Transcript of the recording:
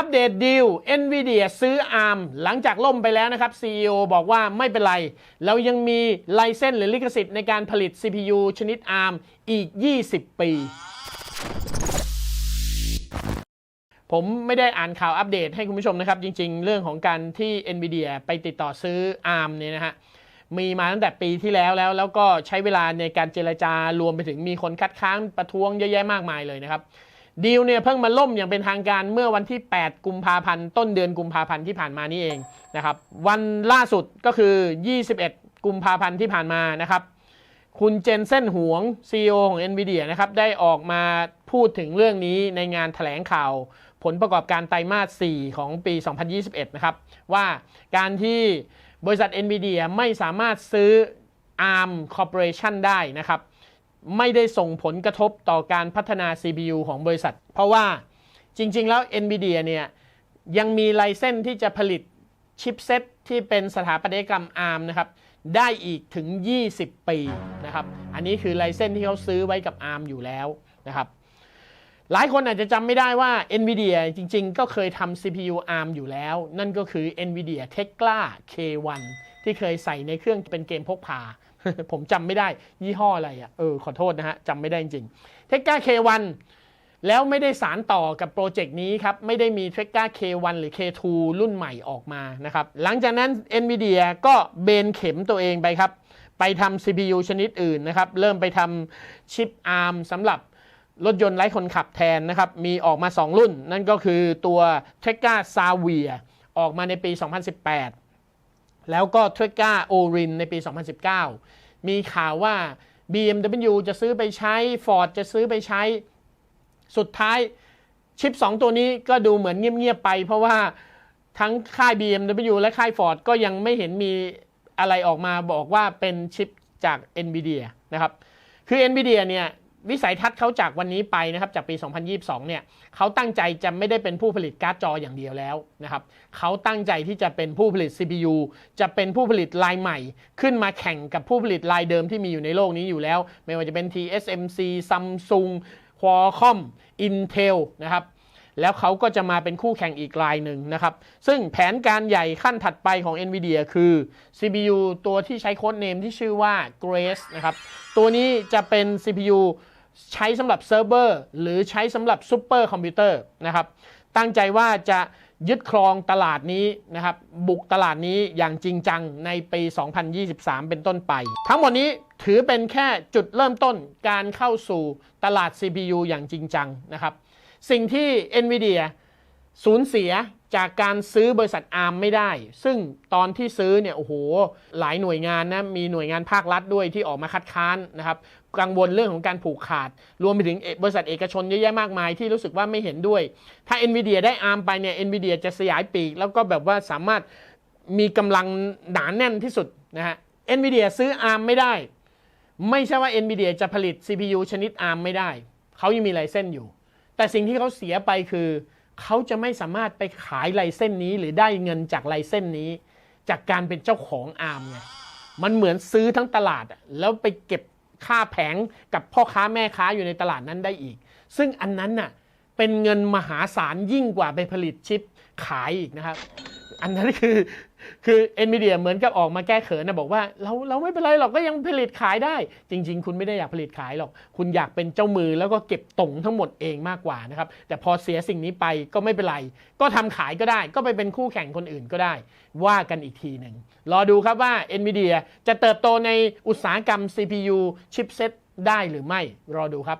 อัปเดตดีล NVIDIA ซื้อ ARM หลังจากล่มไปแล้วนะครับ CEO บอกว่าไม่เป็นไร เรายังมีไลเซนส์หรือลิขสิทธิ์ในการผลิต CPU ชนิด ARM อีก 20 ปี ผมไม่ได้อ่านข่าวอัปเดตให้คุณผู้ชมนะครับ จริงๆ เรื่องของการที่ NVIDIA ไปติดต่อซื้อ ARM เนี่ยนะฮะมีมาตั้งแต่ปีที่แล้วแล้ว แล้วก็ใช้เวลาในการเจรจารวมไปถึงมีคนคัดค้านประท้วงเยอะแยะมากมายเลยนะครับ ดีลเนี่ยเพิ่งมาล่มอย่างเป็นทางการเมื่อวันที่ 8 กุมภาพันธ์ต้นเดือนกุมภาพันธ์ที่ผ่านมานี่เองนะครับ วันล่าสุดก็คือ 21 กุมภาพันธ์ที่ผ่านมานะครับ คุณเจนเซนหวง CEO ของ NVIDIA นะครับได้ออกมาพูดถึงเรื่องนี้ในงานถแถลงข่าวผลประกอบการไตรมาส 4 ของปี 2021 นะครับ ว่าการที่บริษัท NVIDIA ไม่สามารถซื้อ ARM Corporation ได้นะครับ ไม่ได้ส่งผลกระทบต่อการพัฒนา CPU ของบริษัท เพราะว่าจริง ๆ แล้ว NVIDIA เนี่ยยังมีไลเซนส์ที่จะผลิตชิปเซตที่เป็นสถาปัตยกรรม ARM นะครับได้อีกถึง 20 ปีนะครับ อันนี้คือไลเซนส์ที่เขาซื้อไว้กับ ARM อยู่แล้วนะครับ หลายคนอาจจะจำไม่ได้ว่า NVIDIA จริง ๆ ก็เคยทำ CPU ARM อยู่แล้ว นั่นก็คือ NVIDIA Tegra K1 ที่เคยใส่ในเครื่องเป็นเกมพกพา ผมจำไม่ได้ ยี่ห้ออะไรอะเออขอโทษนะฮะจำไม่ได้จริง Tegra K1 แล้วไม่ได้สารต่อกับโปรเจกต์นี้ครับ ไม่ได้มี Tegra K1 หรือ K2 รุ่นใหม่ออกมานะครับ หลังจากนั้น NVIDIA ก็เบนเข็มตัวเองไปครับ ไปทำ CPU ชนิดอื่นนะครับ เริ่มไปทำชิป ARM สำหรับรถยนต์ไร้คนขับแทนนะครับ มีออกมา 2 รุ่น นั่นก็คือตัว Tegra Savia ออกมาในปี 2018 แล้วก็ Tegra Orin ในปี 2019 มีข่าวว่า BMW จะซื้อไปใช้ Ford จะซื้อไปใช้ สุดท้ายชิป 2 ตัวนี้ก็ดูเหมือนเงียบ ๆ ไป เพราะว่าทั้งค่าย BMW และค่าย Ford ก็ยังไม่เห็นมีอะไรออกมาบอกว่าเป็นชิปจาก NVIDIA นะครับ คือ NVIDIA เนี่ย วิสัยทัศน์เขาจากวันนี้ไปนะครับจากปี 2022 เนี่ยเขาตั้งใจจะไม่ได้เป็นผู้ผลิตการ์ดจออย่างเดียวแล้วนะครับเขาตั้งใจที่จะเป็นผู้ผลิต CPU จะเป็นผู้ผลิตรายใหม่ ขึ้นมาแข่งกับผู้ผลิตรายเดิมที่มีอยู่ในโลกนี้อยู่แล้ว ไม่ว่าจะเป็น TSMC Samsung Qualcomm Intel นะครับแล้วเขาก็จะมาเป็นคู่แข่งอีกรายหนึ่งนะครับ ซึ่งแผนการใหญ่ขั้นถัดไปของ NVIDIA คือ CPU ตัวที่ใช้โค้ดเนมที่ชื่อว่า Grace นะครับ ตัวนี้จะเป็น CPU ใช้สำหรับเซิร์ฟเวอร์หรือใช้สำหรับซูเปอร์คอมพิวเตอร์นะครับ ตั้งใจว่าจะยึดครองตลาดนี้นะครับ บุกตลาดนี้อย่างจริงจังในปี 2023 เป็นต้นไป ทั้งหมดนี้ถือเป็นแค่จุดเริ่มต้นการเข้าสู่ตลาด CPU อย่างจริงจังนะครับ สิ่งที่ NVIDIA สูญเสียจากการซื้อบริษัท ARM ไม่ได้ ซึ่งตอนที่ซื้อเนี่ยโอ้โหหลายหน่วยงานนะมีหน่วยงานภาครัฐด้วยที่ออกมาคัดค้านนะครับกังวลเรื่องของการผูกขาด รวมไปถึงบริษัทเอกชนเยอะแยะมากมายที่รู้สึกว่าไม่เห็นด้วย ถ้า NVIDIA ได้ ARM ไปเนี่ย NVIDIA จะสยายปีก แล้วก็แบบว่าสามารถมีกำลังหนาแน่นที่สุดนะฮะ NVIDIA ซื้อ ARM ไม่ได้ ไม่ใช่ว่า NVIDIA จะผลิต CPU ชนิด ARM ไม่ได้เขายังมีไลเส้นอยู่ แต่สิ่งที่เขาเสียไปคือ เขาจะไม่สามารถไปขายไลเส้นนี้หรือได้เงินจากไลเส้นนี้ จากการเป็นเจ้าของอาร์มไงมันเหมือนซื้อทั้งตลาดแล้วไปเก็บค่าแผงกับพ่อค้าแม่ค้าอยู่ในตลาดนั้นได้อีก ซึ่งอันนั้นน่ะเป็นเงินมหาศาลยิ่งกว่าไปผลิตชิปขายอีกนะครับ อันนั้นคือ คือ NVIDIA เดียเหมือนกับออกมาแก้เขินนะบอกว่าเราเราไม่เป็นไรหรอกก็ยังผลิตขายได้ จริง ๆ คุณไม่ได้อยากผลิตขายหรอก คุณอยากเป็นเจ้ามือแล้วก็เก็บตรงทั้งหมดเองมากกว่านะครับแต่พอเสียสิ่งนี้ไปก็ไม่เป็นไร ก็ทำขายก็ได้ ก็ไปเป็นคู่แข่งคนอื่นก็ได้ ว่ากันอีกทีหนึ่งรอดูครับว่า NVIDIA จะเติบโตในอุตสาหกรรม CPU ชิปเซ็ตได้หรือไม่รอดูครับ